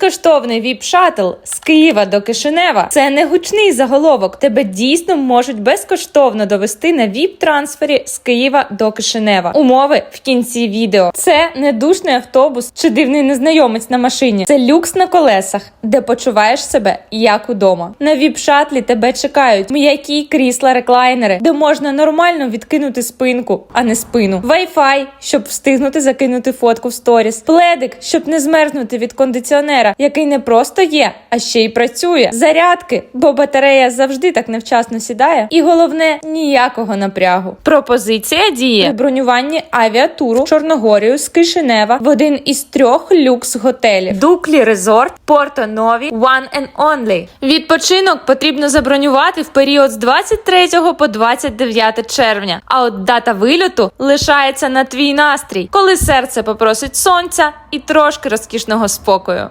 Безкоштовний віп-шатл з Києва до Кишинева. Це не гучний заголовок. Тебе дійсно можуть безкоштовно довести на віп-трансфері з Києва до Кишинева. Умови в кінці відео. Це не душний автобус чи дивний незнайомець на машині. Це люкс на колесах, де почуваєш себе як удома. На віп-шатлі тебе чекають м'які крісла реклайнери, де можна нормально відкинути спинку, а не спину. Wi-Fi, щоб встигнути закинути фотку в сторіс. Пледик, щоб не змерзнути від кондиціонера, який не просто є, а ще й працює. Зарядки, бо батарея завжди так невчасно сідає. І головне ніякого напрягу. Пропозиція діє при бронюванні авіатуру в Чорногорію з Кишинева в один із трьох люкс готелів. Дуклі Резорт, Порто Нові, One and Only. Відпочинок потрібно забронювати в період з 23 по 29 червня. А от дата вильоту лишається на твій настрій, коли серце попросить сонця і трошки розкішного спокою.